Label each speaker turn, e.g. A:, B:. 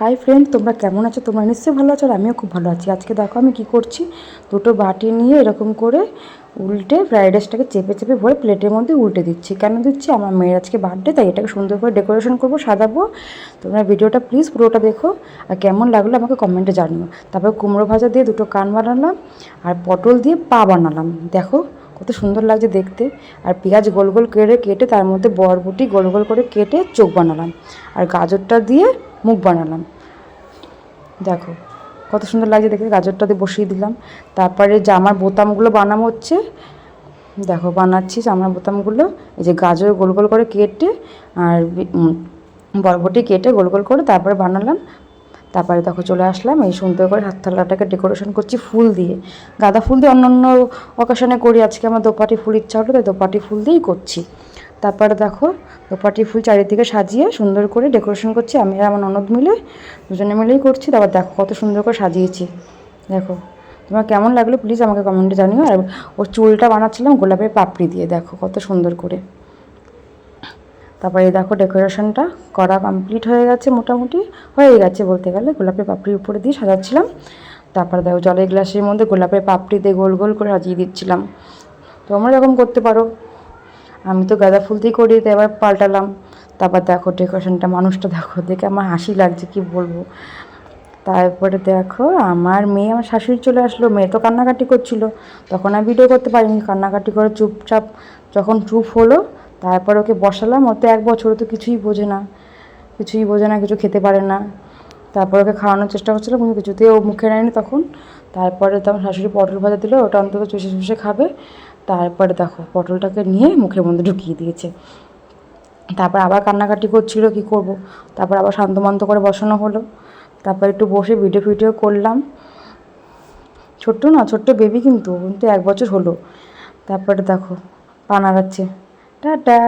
A: Hi friend তোমরা কেমন আছো? তোমরা নিশ্চয়ই ভালো আছো আর আমিও খুব ভালো আছি। আজকে দেখো আমি কি করছি? দুটো বাটি নিয়ে এরকম করে উল্টে ফ্রাইড রাইসটাকে চেপে চেপে ভরে প্লেটের মধ্যে উল্টে দিচ্ছি। কেন দিচ্ছি? আমার মেয়ের আজকে বার্থডে তাই এটাকে সুন্দর করে ডেকোরেশন করব, সাজাবো। তোমরা ভিডিওটা প্লিজ পুরোটা দেখো আর কেমন লাগল আমাকে কমেন্টে জানিও। তারপর কুমড়ো ভাজা দিয়ে দুটো কান বানালাম আর পটল দিয়ে পা বানালাম। দেখো কত সুন্দর লাগছে দেখতে। আর পেঁয়াজ গোল গোল কেটে কেটে তার মধ্যে বরবটি গোল গোল করে কেটে চোখ বানালাম। আর গাজরটা দিয়ে মুখ বানালাম। দেখো, কত সুন্দর লাগছে দেখতে। গাজরটা দিয়ে বসিয়ে দিলাম। তারপরে জামার বোতামগুলো বানানো হচ্ছে, দেখো বানাচ্ছি জামার বোতামগুলো। এই যে গাজর গোল গোল করে কেটে আর বরবটি কেটে গোল গোল করে তারপরে বানালাম। তারপরে দেখো চলে আসলাম, এই সুন্দর করে হাত থালাটাকে ডেকোরেশন করছি ফুল দিয়ে। গাঁদা ফুল দিয়ে অন্য অন্য অকেশনে করি, আজকে আমার দোপাটি ফুল ইচ্ছা হলো, তাই দোপাটি ফুল দিয়েই করছি। তারপরে দেখো, দোপাটি ফুল চারিদিকে সাজিয়ে সুন্দর করে ডেকোরেশন করছি আমি আমার ননদ মিলে, দুজনে মিলেই করছি। তারপর দেখো কত সুন্দর করে সাজিয়েছি। দেখো, তোমার কেমন লাগল প্লিজ আমাকে কমেন্টে জানিও। আর ওর চুলটা বানাচ্ছিলাম গোলাপের পাপড়ি দিয়ে, দেখো কত সুন্দর করে। তারপরে দেখো ডেকোরেশনটা করা কমপ্লিট হয়ে গেছে মোটামুটি। হয়ে গেছে বলতে গেলে গোলাপের পাপড়ির উপরে দিয়ে সাজাচ্ছিলাম। তারপরে দেখো জলের গ্লাসের মধ্যে গোলাপের পাপড়ি দিয়ে গোল গোল করে সাজিয়ে দিচ্ছিলাম। তোমরা এরকম করতে পারো। আমি তো গাঁদা ফুল দিয়ে করি তো এবার পাল্টালাম। তারপর দেখো ডেকোরেশনটা মানুষটা দেখো, দেখে আমার হাসি লাগছে, কি বলব? তারপরে দেখো, আমার মেয়ে, আমার শাশুড়ি চলে আসলো, মেয়ে তো কান্নাকাটি করছিল। তখন আমি ভিডিও করতে পারিনি, কান্নাকাটি করে চুপচাপ যখন চুপ হলো, তারপর ওকে বসালাম। ও তো এক বছর তো কিছুই বোঝে না, কিছুই বোঝে না, কিছু খেতে পারে না। তারপর ওকে খাওয়ানোর চেষ্টা করছিলাম কিন্তু কিছুতেই ও মুখে নেয়নি তখন। তারপরে তো আমার শাশুড়ি পটল ভাজা দিল, ওটা অন্তত চুষে চুষে খাবে। তারপরে দেখো, পটলটাকে নিয়ে মুখের মধ্যে ঢুকিয়ে দিয়েছে। তারপর আবার কান্নাকাটি করছিল, কি করব? তারপর আবার শান্তমান্ত করে বসানো হলো। তারপর একটু বসে ভিডিও ফিডিও করলাম। ছোট্ট না, ছোট্ট বেবি কিন্তু কিন্তু এক বছর হলো। তারপরে দেখো পা নাড়াচ্ছে টাটা।